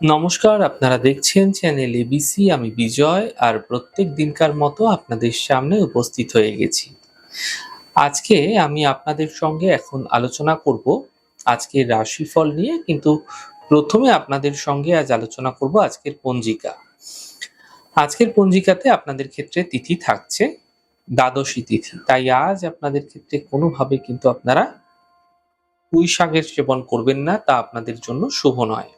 নমস্কার, আপনারা দেখছেন চ্যানেল এবিসি আমি বিজয়, আর প্রত্যেক দিনকার মতো আপনাদের সামনে উপস্থিত হয়ে গেছি। আজকে আমি আপনাদের সঙ্গে এখন আলোচনা করব, আজকের রাশিফল নিয়ে, কিন্তু প্রথমে আপনাদের সঙ্গে আজ আলোচনা করব আজকের পঞ্জিকা। আজকের পঞ্জিকাতে আপনাদের ক্ষেত্রে তিথি থাকছে, দ্বাদশী তিথি। তাই আজ আপনাদের ক্ষেত্রে কোনোভাবে কিন্তু আপনারা পুঁই শাকের সেবন করবেন না, তা আপনাদের জন্য শুভ নয়।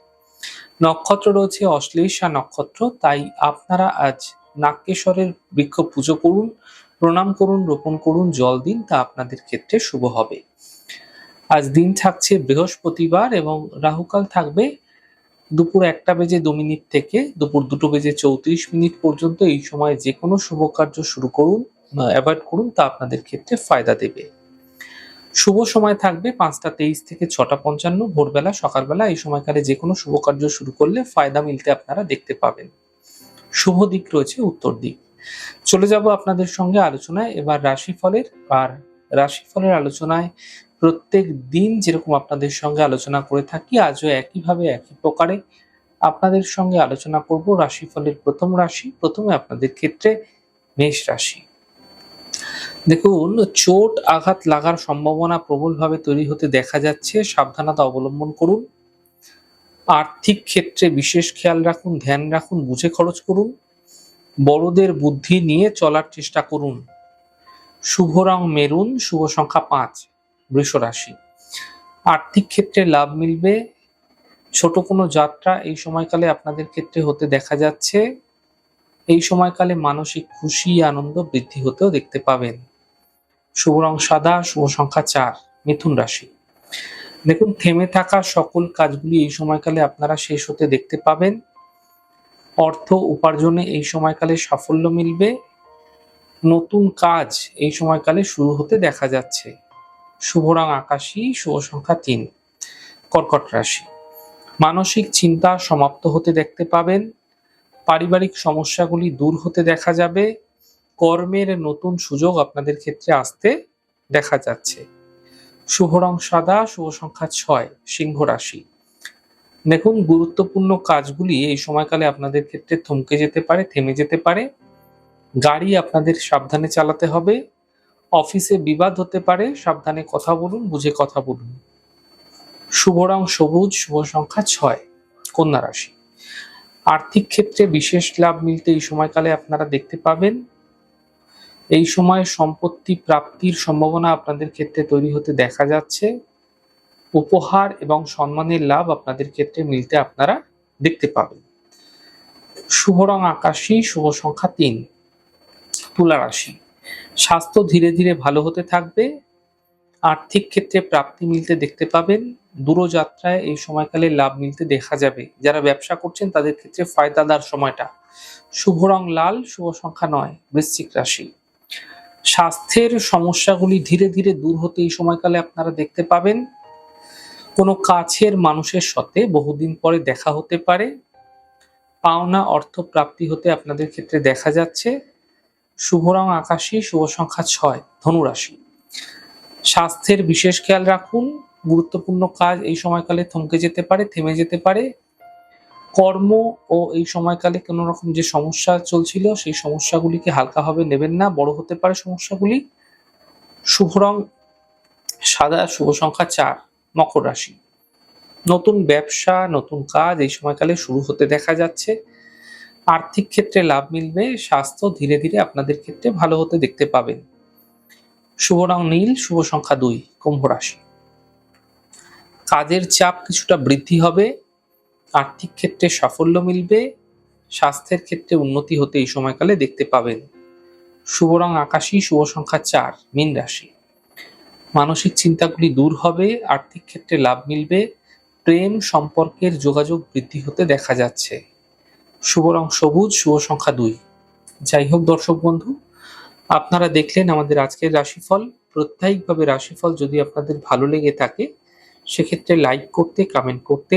নক্ষত্র রয়েছে অশ্লেষা নক্ষত্র, তাই আপনারা আজ নাক্যেশ্বরের বৃক্ষ পুজো করুন, প্রণাম করুন, রোপণ করুন, জল দিন, তা আপনাদের ক্ষেত্রে শুভ হবে। আজ দিন থাকছে বৃহস্পতিবার এবং রাহুকাল থাকবে দুপুর একটা বেজে দু মিনিট থেকে দুপুর দুটো বেজে চৌত্রিশ মিনিট পর্যন্ত। এই সময় যে কোনো শুভ কার্য শুরু করুন অ্যাভয়েড করুন, তা আপনাদের ক্ষেত্রে ফায়দা দেবে। শুভ সময় থাকবে পাঁচটা তেইশ থেকে ছটা পঞ্চান্ন, ভোরবেলা, সকালবেলা, এই সময়কালে যে কোনো শুভ কার্য শুরু করলে ফায়দা মিলতে আপনারা দেখতে পাবেন। শুভ দিক রয়েছে উত্তর দিক। চলে যাব আপনাদের সঙ্গে আলোচনায়। এবার রাশিফলের আর রাশিফলের আলোচনায় প্রত্যেক দিন যেরকম আপনাদের সঙ্গে আলোচনা করে থাকি, আজও একইভাবে একই প্রকারে আপনাদের সঙ্গে আলোচনা করব রাশিফলের প্রথম রাশি। প্রথমে আপনাদের ক্ষেত্রে মেষ রাশি। দেখুন, চোট, আঘাত লাগার সম্ভাবনা প্রবলভাবে তৈরি হতে দেখা যাচ্ছে। সাবধানতা অবলম্বন করুন। আর্থিক ক্ষেত্রে বিশেষ খেয়াল রাখুন, ধ্যান রাখুন, বুঝে খরচ করুন। বড়দের বুদ্ধি নিয়ে চলার চেষ্টা করুন। শুভ রং মেরুন, শুভ সংখ্যা পাঁচ, বৃষ রাশি। আর্থিক ক্ষেত্রে লাভ মিলবে। ছোট কোনো যাত্রা এই সময়কালে আপনাদের ক্ষেত্রে হতে দেখা যাচ্ছে। এই সময়কালে মানসিক খুশি, আনন্দ বৃদ্ধি হতেও দেখতে পাবেন। শুভ রং সাদা, শুভ সংখ্যা চার, মিথুন রাশি। দেখুন, থেমে থাকা সকল কাজগুলি এই সময়কালে আপনারা শেষ হতে দেখতে পাবেন। অর্থ উপার্জনে এই সময়কালে সাফল্য মিলবে। নতুন কাজ এই সময়কালে শুরু হতে দেখা যাচ্ছে। শুভ রং আকাশী, শুভ সংখ্যা তিন, কর্কট রাশি। মানসিক চিন্তা সমাপ্ত হতে দেখতে পাবেন। পারিবারিক সমস্যাগুলি দূর হতে দেখা যাবে। কর্মের নতুন সুযোগ আপনাদের ক্ষেত্রে আসতে দেখা যাচ্ছে। শুভ রং সাদা, শুভ সংখ্যা ছয়, সিংহ রাশি। দেখুন, গুরুত্বপূর্ণ কাজগুলি এই সময়কালে আপনাদের ক্ষেত্রে থমকে যেতে পারে, থেমে যেতে পারে। গাড়ি আপনাদের সাবধানে চালাতে হবে। অফিসে বিবাদ হতে পারে, সাবধানে কথা বলুন, বুঝে কথা বলুন। শুভ রং সবুজ, শুভ সংখ্যা ছয়, কন্যা রাশি। আর্থিক ক্ষেত্রে বিশেষ লাভ মিলতে এই সময়কালে আপনারা দেখতে পাবেন। এই সময় সম্পত্তি প্রাপ্তির সম্ভাবনা আপনাদের ক্ষেত্রে তৈরি হতে দেখা যাচ্ছে। উপহার এবং সম্মানের লাভ আপনাদের ক্ষেত্রে মিলতে আপনারা দেখতে পাবেন। শুভ রং আকাশী, শুভ সংখ্যা তিন, তুলা রাশি। স্বাস্থ্য ধীরে ধীরে ভালো হতে থাকবে। আর্থিক ক্ষেত্রে প্রাপ্তি মিলতে দেখতে পাবেন। দূরযাত্রায় এই সময়কালে লাভ মিলতে দেখা যাবে। যারা ব্যবসা করছেন, তাদের ক্ষেত্রে ফায়দাদার সময়টা। শুভ রং লাল, শুভ সংখ্যা নয়, বৃশ্চিক রাশি। স্বাস্থ্যের সমস্যাগুলি ধীরে ধীরে দূর হতে এই সময়কালে আপনারা দেখতে পাবেন। কোনো কাছের মানুষের সাথে বহুদিন পরে দেখা হতে পারে। পাওনা অর্থ প্রাপ্তি হতে আপনাদের ক্ষেত্রে দেখা যাচ্ছে। শুভ রং আকাশী, শুভ সংখ্যা ছয়, ধনুরাশি। স্বাস্থ্যের বিশেষ খেয়াল রাখুন। গুরুত্বপূর্ণ কাজ এই সময়কালে থমকে যেতে পারে, থেমে যেতে পারে। কর্ম ও এই সময়কালে কোনো রকম যে সমস্যা চলছিল, সেই সমস্যাগুলিকে হালকাভাবে নেবেন না। বড় হতে পারে সমস্যাগুলি। শুভ রং সাদা, শুভ সংখ্যা চার, মকর রাশি। নতুন ব্যবসা, নতুন কাজ এই সময়কালে শুরু হতে দেখা যাচ্ছে। আর্থিক ক্ষেত্রে লাভ মিলবে, স্বাস্থ্য ধীরে ধীরে আপনাদের ক্ষেত্রে ভালো হতে দেখতে পাবেন। শুভ রং নীল, শুভ সংখ্যা দুই, কুম্ভ রাশি। কাজের চাপ কিছুটা বৃদ্ধি হবে। আর্থিক ক্ষেত্রে সাফল্য মিলবে, স্বাস্থ্যের ক্ষেত্রে উন্নতি হতে এই সময়কালে দেখতে পাবেন। শুভ রং আকাশী, শুভ সংখ্যা চার, মীন রাশি। মানসিক চিন্তাগুলি দূর হবে, আর্থিক ক্ষেত্রে লাভ মিলবে, প্রেম, সম্পর্কের যোগাযোগ বৃদ্ধি হতে দেখা যাচ্ছে। শুভ রং সবুজ, শুভ সংখ্যা দুই। যাই হোক দর্শক বন্ধু, আপনারা দেখলেন আমাদের আজকের রাশিফল। প্রত্যায়িকভাবে রাশিফল যদি আপনাদের ভালো লেগে থাকে, সেক্ষেত্রে লাইক করতে কমেন্ট করতে